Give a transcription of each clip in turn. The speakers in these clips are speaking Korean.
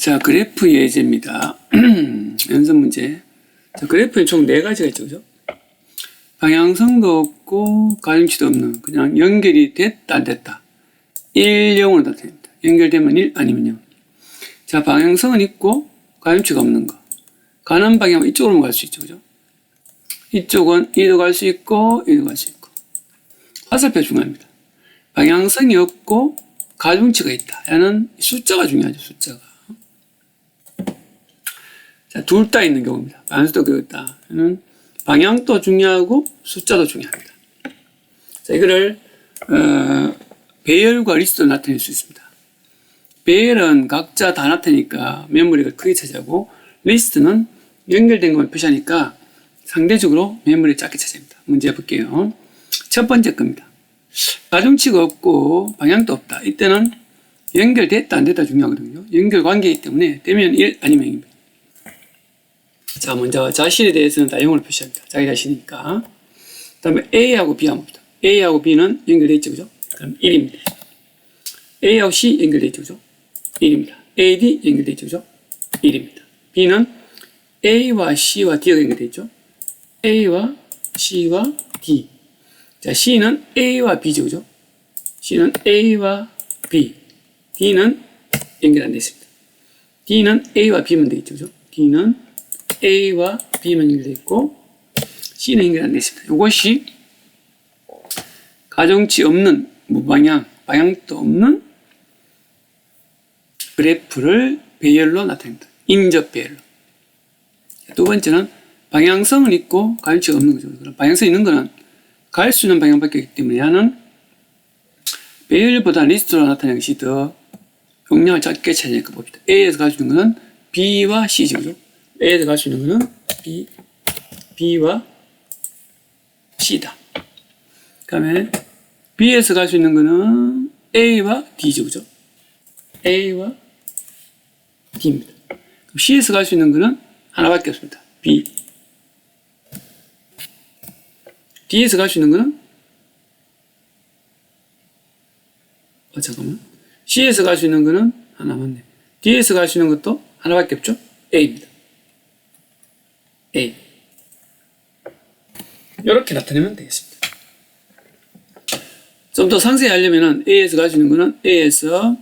자, 그래프 예제입니다. 연습 문제. 자, 그래프에 총 네 가지가 있죠, 그죠? 방향성도 없고, 가중치도 없는, 그냥 연결이 됐다, 안 됐다. 1, 0으로 나타냅니다. 연결되면 1, 아니면 0. 자, 방향성은 있고, 가중치가 없는 거. 가는 방향은 이쪽으로 갈 수 있죠, 그죠? 이쪽은 이도 갈 수 있고, 이도 갈 수 있고. 화살표 중요합니다. 방향성이 없고, 가중치가 있다. 얘는 숫자가 중요하죠, 숫자가. 자, 둘 다 있는 경우입니다. 그렇다. 얘는 방향도 중요하고 숫자도 중요합니다. 자, 이거를 어, 배열과 리스트로 나타낼 수 있습니다. 배열은 각자 다 나타내니까 메모리가 크게 차지하고 리스트는 연결된 것만 표시하니까 상대적으로 메모리 작게 차지합니다. 문제 볼게요. 첫 번째 겁니다. 가중치가 없고 방향도 없다. 이때는 연결됐다 안 됐다 중요하거든요. 연결 관계이기 때문에 되면 1 아니면 0입니다. 자, 먼저 자신에 대해서는 다 0으로 표시합니다. 자기 자신이니까. 그 다음에 A하고 B 한번 봅니다. A하고 B는 연결되어 있죠, 그죠? 그럼 1입니다. A하고 C 연결되어 있죠, 그죠? 1입니다. AD 연결되어 있죠, 그죠? 1입니다. B는 A와 C와 D가 연결되어 있죠? A와 C와 D. 자, C는 A와 B죠, 그죠? C는 A와 B. D는 연결 안 되어 있습니다. D는 A와 B만 되어 있죠, 그죠? D는 A와 B만 연결되어 있고, C는 연결 안 되어 있습니다. 이것이 가정치 없는 무방향, 방향도 없는 그래프를 배열로 나타냅니다. 인접 배열로. 두 번째는 방향성은 있고 가중치가 없는 거죠. 방향성 있는 거는 갈 수 있는 방향밖에 없기 때문에 얘는 배열보다 리스트로 나타내는 것이 더 용량을 작게 차지하니까 봅니다. A에서 갈 수 있는 거는 B와 C죠. 그죠? A에서 갈수 있는 거는 B, B와 C다. 그 다음에 B에서 갈수 있는 거는 A와 D죠. 그죠? A와 D입니다. 그럼 C에서 갈 수 있는 거는 하나밖에 없습니다. B. D에서 갈 수 있는 거는 어, 잠깐만. C에서 갈 수 있는 거는 하나 맞네. D에서 갈 수 있는 것도 하나밖에 없죠? A입니다. A. 이렇게 나타내면 되겠습니다. 좀 더 상세히 하려면은 A에서 있는 거는 A에서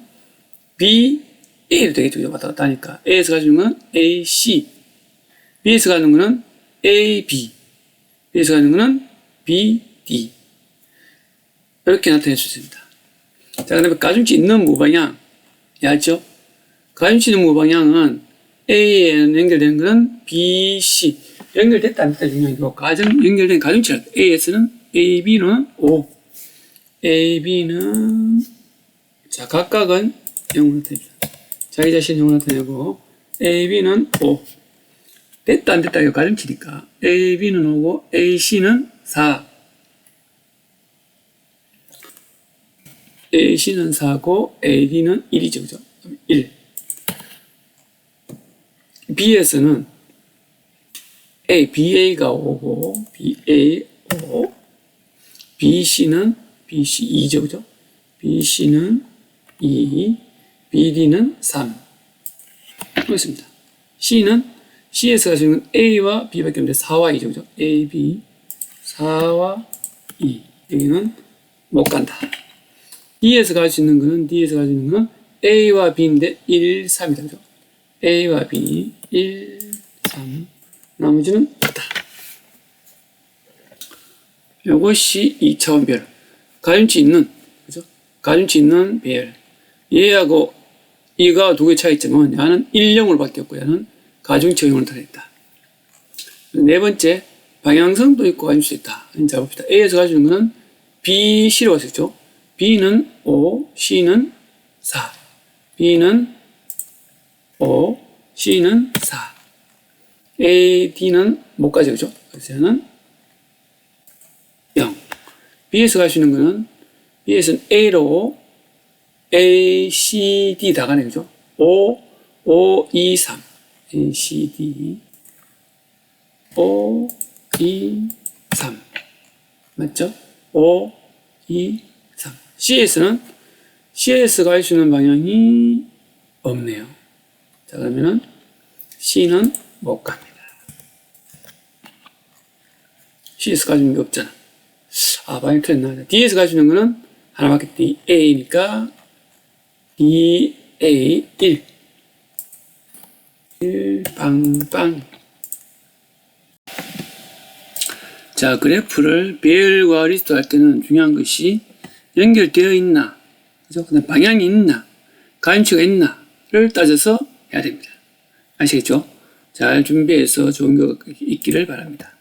B, A로 되겠죠. 왔다 갔다 하니까. A에서 있는 거는 A, C. B에서 가는 거는 A, B. B에서 가는 거는 B, D. 이렇게 나타낼 수 있습니다. 자, 그 다음에 가중치 있는 무방향. 알죠? 가중치 있는 무방향은 A에 연결된 거는 B, C. 연결됐다 안 됐다 중요한 거. 가중, 연결된 가중치를 A에서는 A, B는 5. A, B는 자, 각각은 0으로 나타냅니다. 자기 자신 0으로 나타내고 A, B는 5. 됐다 안 됐다 이거 가중치니까 A, B는 5고 A, C는 4. A, C는 4고 A, D는 1이죠. 그죠? 1. B에서는 A, BA가 5고 BA 5. BC는 BC 2죠. 그죠? BC는 2. BD는 3. 그렇습니다. C는 C에서 가지고 A와 B밖에 없는데 4와 2죠. 그죠? A, B, 4와 2. 여기는 못 간다. D에서 갈 수 있는 거는, D에서 갈 수 있는 거는 A와 B인데 1, 3이다. 그죠? A와 B, 1, 3. 나머지는 없다. 이것이 2차원 별. 가중치 있는, 그죠? 가중치 있는 배열. 얘하고 이가 두 개 차이 있지만, 얘는 1, 0으로 바뀌었고, 얘는 가중치 0으로 다녔다. 네 번째, 방향성도 있고 가중치 있다. 이제 봅시다. A에서 가지는 거는 B, C로 갔었죠. B는 5, C는 4. B는 5, C는 4. A, D는 못 가죠, 그죠? 그래서 얘는 0. B에서 갈 수 있는 거는 B에서는 A로 A, C, D 다 가네, 그죠? 5, 5, 2, 3. A, C, D. 5, 2, 3. 맞죠? 5, 2, 3. C에서는 C에서 갈 수 있는 방향이 없네요. 자, 그러면은 C는 못 갑니다. C에서 가지는 게 없잖아. 아, 많이 틀렸나? D에서 가지는 거는 하나밖에 D, A니까 D, A, 1. 1, 빵 빵. 자, 그래프를 배열과 리스트 할 때는 중요한 것이 연결되어 있나, 그죠? 그다음 방향이 있나, 가임치가 있나를 따져서 해야 됩니다. 아시겠죠? 잘 준비해서 좋은 결과 있기를 바랍니다.